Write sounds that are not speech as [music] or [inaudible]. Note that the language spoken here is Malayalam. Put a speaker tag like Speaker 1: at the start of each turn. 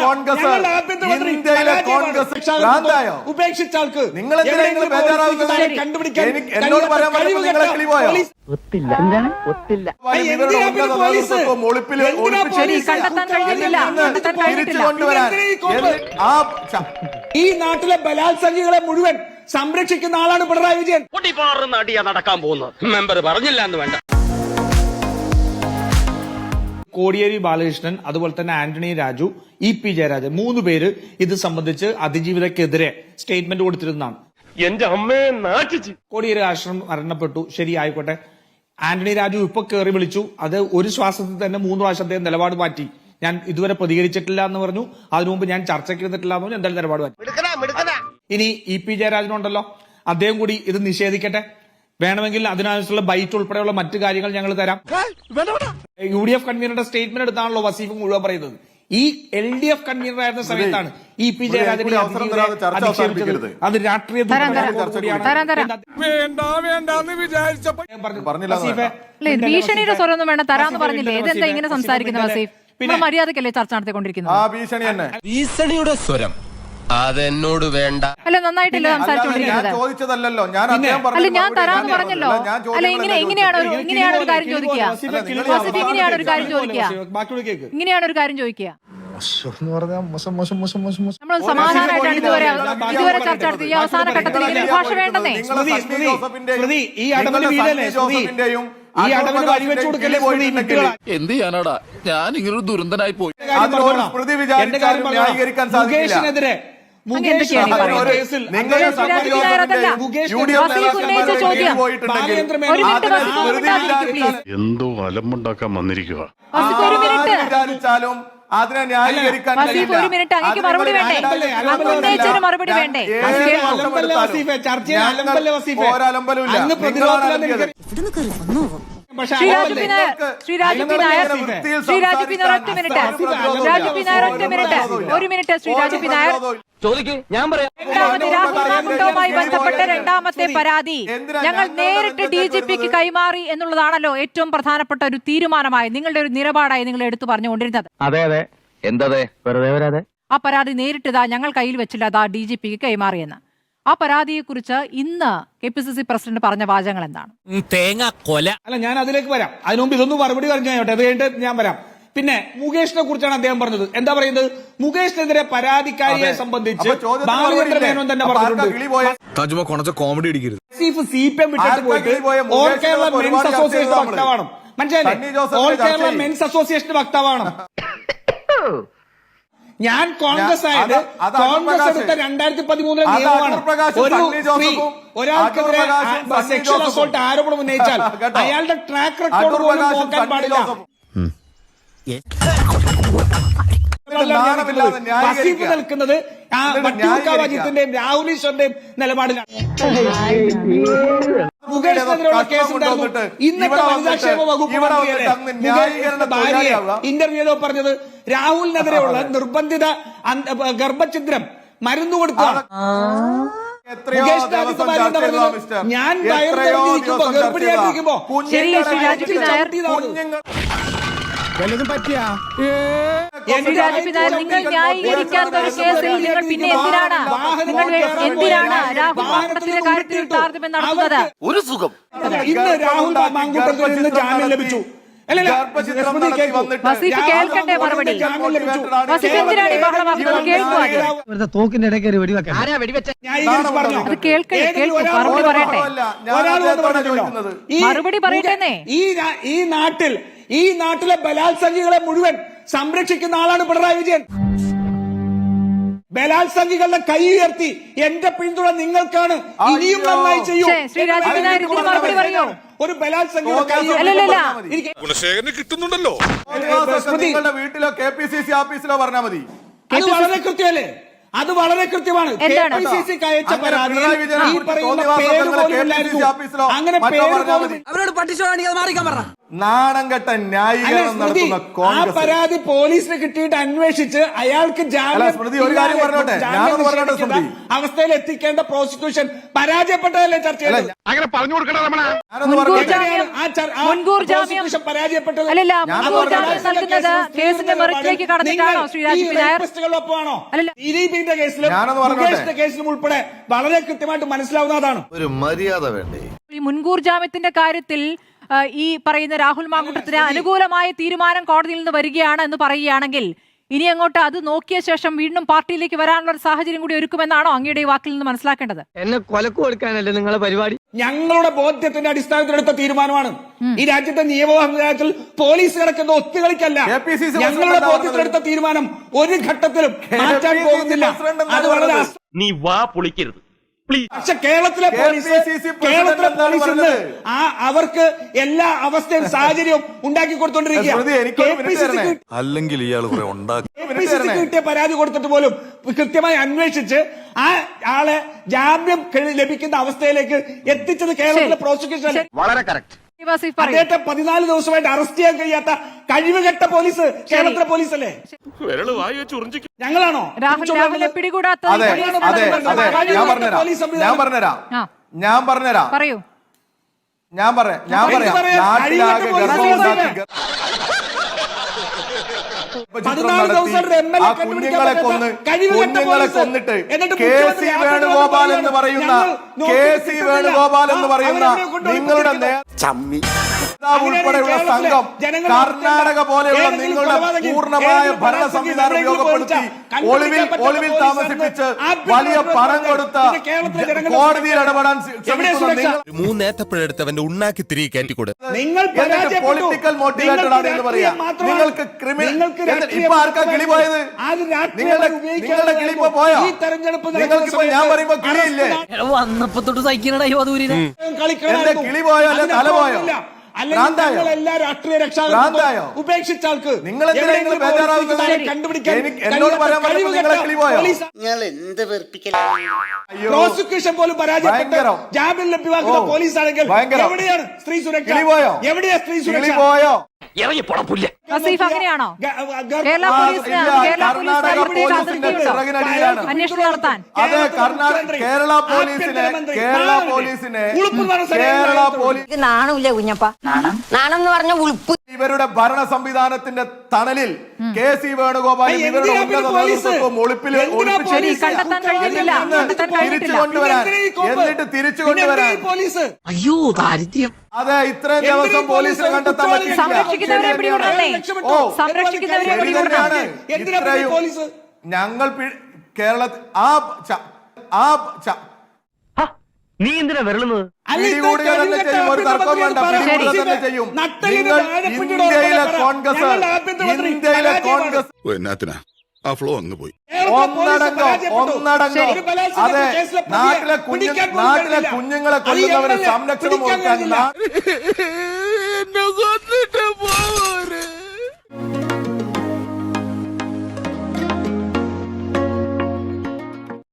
Speaker 1: കോൺഗ്രസ് ഇന്ത്യയിലെ നിങ്ങൾ എന്നോട് പറയാൻ നിങ്ങളെ?
Speaker 2: ഒത്തില്ല. എന്താണ്? ഒത്തില്ല.
Speaker 3: ഈ നാട്ടിലെ ബലാത്സംഗികളെ മുഴുവൻ സംരക്ഷിക്കുന്ന ആളാണ് പിണറായി വിജയൻ.
Speaker 4: പൊട്ടിപ്പാറുന്ന അടിയാ നടക്കാൻ പോകുന്നത്. മെമ്പർ പറഞ്ഞില്ല എന്ന് വേണ്ട.
Speaker 3: കോടിയേരി ബാലകൃഷ്ണൻ അതുപോലെ തന്നെ ആന്റണി രാജു ഇ പി ജയരാജൻ മൂന്ന് പേര് ഇത് സംബന്ധിച്ച് അതിജീവിതക്കെതിരെ സ്റ്റേറ്റ്മെന്റ് കൊടുത്തിരുന്നതാണ്.
Speaker 4: എന്റെ അമ്മയെ നാട്ടിച്ച്
Speaker 3: കോടിയേരി ആശ്രമം മരണപ്പെട്ടു. ശരി ആയിക്കോട്ടെ ആന്റണി രാജു ഇപ്പൊ കയറി വിളിച്ചു. അത് ഒരു ശ്വാസത്തിൽ തന്നെ മൂന്ന് പ്രാവശ്യം അദ്ദേഹം നിലപാട് മാറ്റി. ഞാൻ ഇതുവരെ പ്രതികരിച്ചിട്ടില്ല എന്ന് പറഞ്ഞു. അതിനു മുമ്പ് ഞാൻ ചർച്ചയ്ക്ക് ഇരുന്നിട്ടില്ല എന്ന് പറഞ്ഞു. എന്തായാലും നിലപാട് മാറ്റി. ഇനി ഇ പി ജയരാജനുണ്ടല്ലോ അദ്ദേഹം കൂടി ഇത് നിഷേധിക്കട്ടെ. വേണമെങ്കിൽ അതിനനുസരിച്ചുള്ള ബൈറ്റ് ഉൾപ്പെടെയുള്ള മറ്റു കാര്യങ്ങൾ ഞങ്ങൾ തരാം. യു ഡി എഫ് കൺവീനറുടെ സ്റ്റേറ്റ്മെന്റ് എടുത്താണല്ലോ വസീഫ് മുഴുവൻ പറയുന്നത്. ഈ എൽ ഡി എഫ് കൺവീനർ ആയിരുന്ന സമയത്താണ് ഇ പി
Speaker 1: ജയരാജന്റെ
Speaker 3: ജയരാജനെ അധിക്ഷേപിച്ചത്. അത് രാഷ്ട്രീയ
Speaker 5: ഭീഷണിയുടെ സ്വരമൊന്നും വേണ്ട. തരാന്ന്
Speaker 3: വസീഫെ,
Speaker 5: പറഞ്ഞില്ലേ? ഇതെന്താ ഇങ്ങനെ
Speaker 3: വസീഫെ,
Speaker 5: സംസാരിക്കുന്ന വസീഫ്?
Speaker 3: പിന്നെ
Speaker 5: നമ്മൾ മര്യാദക്കല്ലേ ചർച്ച നടത്തിക്കൊണ്ടിരിക്കുന്നത്?
Speaker 6: ഭീഷണിയുടെ സ്വരം. അതെന്നോട് വേണ്ട.
Speaker 5: അല്ല നന്നായിട്ടല്ലേ
Speaker 1: സംസാരിച്ചോണ്ടിരിക്കുന്നത്
Speaker 5: സംസാരിച്ചുകൊണ്ടിരിക്കുന്നത്?
Speaker 1: ചോദിച്ചതല്ലല്ലോ. ഞാൻ
Speaker 3: പിന്നെ?
Speaker 1: അദ്ദേഹം പറഞ്ഞ
Speaker 5: അല്ല ഞാൻ
Speaker 1: ഞാൻ
Speaker 5: പറഞ്ഞല്ലോ. അല്ല ഇങ്ങനെ എങ്ങനെയാണ് ഒരു ഇങ്ങനെയാണ് ഒരു കാര്യം ചോദിക്കുക? ഇങ്ങനെയാണ് ഒരു കാര്യം ചോദിക്കുക? ഇങ്ങനെയാണ് ഒരു കാര്യം ചോദിക്കുക? നമ്മൾ സമാധാനമായിട്ടാണ് ഇതുവരെ ഇതുവരെ ചർച്ച നടത്തി. ഈ അവസാന ഘട്ടത്തിൽ ഇങ്ങനെ ഭാഷ വേണ്ടെന്നേ.
Speaker 3: ഈ അടവിന് കൊടുക്കല്ലേ
Speaker 7: എന്ത് ചെയ്യാനാടാ? ഞാൻ ഇങ്ങനൊരു ദുരന്തനായി പോയി.
Speaker 1: വിചാരിച്ചാലും ന്യായീകരിക്കാൻ സാധിക്കില്ല.
Speaker 8: എന്തോ അലമ്പുണ്ടാക്കാൻ വന്നിരിക്കുക
Speaker 1: വിചാരിച്ചാലും അതിനെ ന്യായീകരിക്കാൻ.
Speaker 5: ഒരു മിനിറ്റ് അങ്ങേക്ക് മറുപടി വേണ്ടേ?
Speaker 3: അങ്ങ്
Speaker 5: ഉന്നയിച്ചതിന് വേണ്ടേ? ഒറ്റ മിനിറ്റ്. രാജു ഒറ്റ
Speaker 1: ഒരു
Speaker 5: മിനിറ്റ്.
Speaker 1: പ്രതിരോധവും
Speaker 5: ഒരു മിനിറ്റ് ശ്രീ രാജു നായർ
Speaker 4: ചോദിക്ക് ഞാൻ പറയാം.
Speaker 5: രണ്ടാമത് രാഹുൽ മാങ്കുട്ടവുമായി ബന്ധപ്പെട്ട രണ്ടാമത്തെ പരാതി? ഞങ്ങൾ നേരിട്ട് ഡി ജി പിക്ക് കൈമാറി എന്നുള്ളതാണല്ലോ ഏറ്റവും പ്രധാനപ്പെട്ട ഒരു തീരുമാനമായി നിങ്ങളുടെ ഒരു നിലപാടായി നിങ്ങൾ എടുത്തു പറഞ്ഞുകൊണ്ടിരുന്നത്.
Speaker 2: അതെ അതെ. എന്തതെ? വെറുതെ വരാതെ.
Speaker 5: ആ പരാതി നേരിട്ടതാ ഞങ്ങൾ കയ്യിൽ വെച്ചില്ല അതാ ഡി ജി പിക്ക് കൈമാറിയെന്ന്. ആ പരാതിയെക്കുറിച്ച് ഇന്ന് K P C C president പറഞ്ഞ വാചകങ്ങൾ എന്താണ്
Speaker 6: തേങ്ങ കൊല.
Speaker 3: അല്ല ഞാൻ അതിലേക്ക് വരാം. അതിനു മുമ്പ് ഇതൊന്നും മറുപടി പറഞ്ഞു കഴിഞ്ഞോട്ടെ അത് കഴിഞ്ഞിട്ട് ഞാൻ വരാം. പിന്നെ മുകേഷിനെ കുറിച്ചാണ് അദ്ദേഹം പറഞ്ഞത്. എന്താ പറയുന്നത്? മുകേഷിനെതിരെ പരാതിക്കാരിയെ. സംബന്ധിച്ച് ബാലചന്ദ്ര മേനോൻ തന്നെ പറഞ്ഞിട്ടുണ്ട്.
Speaker 7: കോമഡി അടിക്കരുത്.
Speaker 3: സി പി എം വിട്ടിട്ട് പോയിട്ട് ഓൾ കേരള മെൻസ് അസോസിയേഷൻ വക്താവാണ്. മനസ്സിലായില്ലേ? All Kerala men's association വക്താവാണ്. [laughs] ഞാൻ കോൺഗ്രസ് ആയത് കോൺഗ്രസ്. എടുത്ത രണ്ടായിരത്തി പതിമൂന്നിലെ നിയമമാണ്. ഒരു സ്ത്രീ ഒരാൾക്കെതിരെ സെക്ഷൽ അസോൾട്ട് ആരോപണം ഉന്നയിച്ചാൽ അയാളുടെ ട്രാക്ക് റെക്കോർഡ് പോലും നോക്കാൻ പാടില്ല. വസീഫ്. നിൽക്കുന്നത് വട്ടിയൂർക്കാവ്. അജിത്തിന്റെയും രാഹുൽ ഈശ്വറിന്റെയും നിലപാടിലാണ് മുകേഷിനെതിരെയുള്ള കേസ് ഉണ്ടായിരുന്നു
Speaker 1: കൊണ്ടുവന്നിട്ട്
Speaker 3: ഇന്നത്തെ
Speaker 1: ഇവിടെ
Speaker 3: വനിതാക്ഷേമ
Speaker 1: വന്നിട്ട്
Speaker 3: വകുപ്പ്
Speaker 1: ഇവിടെ
Speaker 3: മന്ത്രിയല്ലേ
Speaker 1: വന്നിട്ട്
Speaker 3: മുകേഷിന്റെ ഭാര്യയെ
Speaker 1: തൊഴിലാളിയാവുക.
Speaker 3: ഇന്റർവ്യൂ പറഞ്ഞത് രാഹുലിനെതിരെയുള്ള നിർബന്ധിത ഗർഭഛിദ്രം മരുന്ന് കൊടുത്താണ്. ഞാൻ ഗർഭിണിയായിട്ടിരിക്കുമ്പോ
Speaker 5: ശരി, രാജു നായർ. പറ്റിയാ? നിങ്ങൾ ന്യായീകരിക്കാത്ത ഒരു കേസിൽ നിങ്ങൾ പിന്നെ എന്തിനാണ്? നിങ്ങൾ എന്തിനാണ് രാഹുൽ മാങ്കുട്ടത്തിന്റെ കാര്യത്തിൽ താരതമ്യം നടത്തുന്നത്?
Speaker 6: ഒരു സുഖം.
Speaker 3: ഇന്ന് രാഹുൽ മാങ്കൂട്ടത്തിൽ നിന്ന് ജാമ്യം ലഭിച്ചു.
Speaker 5: കേൾക്കട്ടെ മറുപടി.
Speaker 2: തോക്കിന്റെ കയറി വെടിവെക്കാൻ?
Speaker 5: അത് കേൾക്കൂ. മറുപടി പറയട്ടെ. മറുപടി പറയട്ടെന്നേ.
Speaker 3: ഈ ഈ നാട്ടിൽ ഈ നാട്ടിലെ ബലാത്സംഗികളെ മുഴുവൻ സംരക്ഷിക്കുന്ന ആളാണ് പിണറായി വിജയൻ ബലാത്സംഗികളുടെ കൈ ഉയർത്തി എന്റെ പിന്തുണ നിങ്ങൾക്കാണ്. ഇനിയും നന്നായി ചെയ്യൂ. ഒരു
Speaker 7: ഗുണശേഖരന് കിട്ടുന്നുണ്ടല്ലോ.
Speaker 1: നിങ്ങളുടെ വീട്ടിലോ കെ പി സി സി ഓഫീസിലോ പറഞ്ഞാൽ മതി.
Speaker 3: അത് വളരെ കൃത്യമല്ലേ അത് വളരെ കൃത്യമാണ്.
Speaker 1: അങ്ങനെ
Speaker 3: പേര് പോലും
Speaker 1: നാണം കെട്ട ന്യായീകരണം നടത്തുന്ന
Speaker 3: ആ
Speaker 1: കോൺഗ്രസ്
Speaker 3: പരാതി പോലീസിന് കിട്ടിയിട്ട് അന്വേഷിച്ച് അയാൾക്ക് ജാമ്യം
Speaker 1: അല്ല, സ്മൃതി, ഒരു കാര്യം പറഞ്ഞോട്ടെ. ഞാനൊന്ന് പറഞ്ഞോട്ടെ, സ്മൃതി.
Speaker 3: അവസ്ഥയിൽ എത്തിക്കേണ്ട പ്രോസിക്യൂഷൻ പരാജയപ്പെട്ടതല്ലേ ചർച്ച
Speaker 4: അങ്ങനെ പറഞ്ഞു കൊടുക്കണ
Speaker 1: ഞാനൊന്ന് പറഞ്ഞോട്ടെ.
Speaker 5: മുൻകൂർ ജാമ്യം അല്ലല്ല മുൻകൂർ
Speaker 1: പറഞ്ഞോട്ടെ.
Speaker 5: ജാമ്യം നൽകുന്നത് കേസിന്റെ മെറിറ്റിലേക്ക് കടന്നിട്ടാണോ.
Speaker 1: ഞാനൊന്ന് പറഞ്ഞോട്ടെ.
Speaker 3: കേസിലും ഉൾപ്പെടെ വളരെ കൃത്യമായിട്ട് മനസ്സിലാവുന്നതാണ്
Speaker 8: ഒരു മര്യാദ വേണ്ടേ
Speaker 5: ഈ മുൻകൂർ ജാമ്യത്തിന്റെ കാര്യത്തിൽ ഈ പറയുന്ന രാഹുൽ മാങ്കുട്ടത്തിന് അനുകൂലമായ തീരുമാനം കോടതിയിൽ നിന്ന് വരികയാണ് എന്ന് പറയുകയാണെങ്കിൽ ഇനി അങ്ങോട്ട് അത് നോക്കിയ ശേഷം വീണ്ടും പാർട്ടിയിലേക്ക് വരാനുള്ള ഒരു സാഹചര്യം കൂടി ഒരുക്കുമെന്നാണോ അങ്ങയുടെ ഈ വാക്കിൽ നിന്ന് മനസ്സിലാക്കേണ്ടത്?
Speaker 2: എന്നെ കൊലക്ക് കൊടുക്കാനല്ലേ നിങ്ങളെ പരിപാടി?
Speaker 3: ഞങ്ങളുടെ ബോധ്യത്തിന്റെ അടിസ്ഥാനത്തിൽ എടുത്ത തീരുമാനമാണ് ഈ രാജ്യത്തെ നിയമത്തിൽ പോലീസ് കിടക്കുന്ന ഒത്തുകളിക്കല്ല. ഞങ്ങളുടെ ബോധ്യത്തിലെടുത്ത തീരുമാനം ഒരു ഘട്ടത്തിലും മാറ്റാൻ പോകുന്നില്ല. അത് വളരെ
Speaker 4: നീ വാ പൊളിക്കരുത്.
Speaker 3: പക്ഷെ കേരളത്തിലെ പോലീസ് കേരളത്തിലെ പോലീസ് ഇന്ന് ആ അവർക്ക് എല്ലാ അവസ്ഥയും [laughs] സാഹചര്യവും ഉണ്ടാക്കി കൊടുത്തോണ്ടിരിക്കുക
Speaker 1: സ്മൃതി, മിനിറ്റ് തരണേ.
Speaker 7: അല്ലെങ്കിൽ ഇയാൾ.
Speaker 3: കിട്ടിയ പരാതി കൊടുത്തിട്ട് പോലും കൃത്യമായി അന്വേഷിച്ച് ആ ആളെ ജാമ്യം ലഭിക്കുന്ന അവസ്ഥയിലേക്ക് എത്തിച്ചത് കേരളത്തിലെ പ്രോസിക്യൂഷൻ
Speaker 4: വളരെ കറക്റ്റ്
Speaker 3: അദ്ദേഹത്തെ പതിനാല് ദിവസമായിട്ട് അറസ്റ്റ് ചെയ്യാൻ കഴിയാത്ത കഴിവുകെട്ട പോലീസ് കേരളത്തിലെ പോലീസ് അല്ലേ? ഞങ്ങളാണോ?
Speaker 1: അതെ അതെ ഞാൻ പറഞ്ഞുതരാം. ഞാൻ പറഞ്ഞുതരാം. ഞാൻ പറഞ്ഞുതരാം.
Speaker 5: പറയൂ.
Speaker 1: ഞാൻ പറയാം ഞാൻ പറയാം. നാട്ടിലാകെ
Speaker 3: പതിനാല് ദിവസം ഒരു MLA
Speaker 1: ആ
Speaker 3: കണ്ടുപിടിക്കാൻ
Speaker 1: കുഞ്ഞുങ്ങളെ കൊന്ന് കുഞ്ഞുങ്ങളെ കൊന്നിട്ട്
Speaker 3: എന്നിട്ട്
Speaker 1: കെ സി വേണുഗോപാൽ എന്ന് പറയുന്ന
Speaker 3: ഞങ്ങൾ
Speaker 1: കെ സി വേണുഗോപാൽ എന്ന് പറയുന്ന നിങ്ങളുടെ
Speaker 3: കുത്തിയിരിക്കുന്നു.
Speaker 1: നേതാവ് ഉൾപ്പെടെയുള്ള സംഘം കർണാടക പോലെയുള്ള നിങ്ങളുടെ
Speaker 3: പൂർണമായ
Speaker 1: ഭരണ സംവിധാനം ഉപയോഗപ്പെടുത്തി ഒളിവിൽ ഒളിവിൽ താമസിപ്പിച്ച് വലിയ പണം കൊടുത്ത കോടതിയിൽ ഇടപെടാൻ
Speaker 3: എവിടെയാ
Speaker 1: നിങ്ങൾ
Speaker 6: മൂന്നേത്തപ്പഴെടുത്ത് ഉണ്ണാക്കി തിരികെ കയറ്റിക്കൂടെ
Speaker 3: നിങ്ങൾ
Speaker 1: പൊളിറ്റിക്കൽ മോട്ടിവേറ്റഡ് ആണ് എന്ന് പറയാ. നിങ്ങൾക്ക് ക്രിമിനൽ ഇപ്പൊ ആർക്കാ കിളി പോയത്? നിങ്ങളുടെ നിങ്ങളുടെ കിളി ഇപ്പൊ പോയോ? നിങ്ങൾക്ക് ഞാൻ പറയുമ്പോ കിളിയില്ലേ?
Speaker 2: വന്നപ്പോ തൊട്ട്
Speaker 1: എന്റെ കിളി പോയോ അല്ലെ? തല പോയോ?
Speaker 3: അല്ലെങ്കിൽ എല്ലാ രാഷ്ട്രീയ
Speaker 1: ഭ്രാന്തായോ?
Speaker 3: ഉപേക്ഷിച്ച ആൾക്ക്
Speaker 1: നിങ്ങൾ
Speaker 3: പ്രോസിക്യൂഷൻ പോലും പരാജയപ്പെട്ട്
Speaker 1: ഭയങ്കരം.
Speaker 3: ജാമ്യം ലഭ്യമാക്കുന്ന
Speaker 1: പോലീസാണെങ്കിൽ
Speaker 3: പോലീസ് ആണെങ്കിൽ
Speaker 1: ഭയങ്കരം.
Speaker 3: എവിടെയാണ് സ്ത്രീ സുരക്ഷ എവിടെയാണ്? സ്ത്രീ സുരക്ഷ
Speaker 1: പോയോ
Speaker 4: ഇറങ്ങി പോടാ പുല്ലേ.
Speaker 5: വസീഫ് അങ്ങനെയാണോ? കേരള പോലീസിന് കേരള അതിർത്തിയുണ്ടോ അന്വേഷണം നടത്താൻ.
Speaker 1: അതെ കേരള പോലീസിനെ
Speaker 3: ആഭ്യന്തരമന്ത്രി,
Speaker 1: കേരള പോലീസിനെ
Speaker 3: ഉളുപ്പ് നിറ സ്ഥലം
Speaker 1: കേരള
Speaker 3: എല്ലായിടത്തും
Speaker 1: പോലീസ്
Speaker 9: നാണമില്ല കുഞ്ഞപ്പ. നാണം? എന്ന് പറഞ്ഞ ഉളുപ്പ്.
Speaker 1: ഇവരുടെ ഭരണ സംവിധാനത്തിന്റെ തണലിൽ കെ സി വേണുഗോപാലും
Speaker 3: ഏയ്,
Speaker 1: ഇവരുടെ ഉന്നത? നേതൃത്വവും ഒളിപ്പിൽ ഒളിപ്പിച്ച് തിരിച്ചു കൊണ്ടുവരാൻ? എന്നിട്ട് തിരിച്ചു കൊണ്ടുവരാൻ?
Speaker 2: അയ്യോ ദാരിദ്ര്യം.
Speaker 1: അതെ ഇത്രയും ദിവസം പോലീസിനെ കണ്ടെത്താൻ
Speaker 3: പറ്റില്ല.
Speaker 1: ഞങ്ങൾ കേരളത്തിൽ ആ ആ
Speaker 4: നീ എന്തിനാ വിരളുന്നത്?
Speaker 1: ഇന്ത്യയിലെ കോൺഗ്രസ് ഇന്ത്യയിലെ കോൺഗ്രസ്
Speaker 7: ആ ഫ്ലോ അങ്ങ് പോയി.
Speaker 1: അതെ നാട്ടിലെ കുഞ്ഞു നാട്ടിലെ കുഞ്ഞുങ്ങളെ കൊല്ലുന്നവരെ സംരക്ഷണം കൊടുക്കാൻ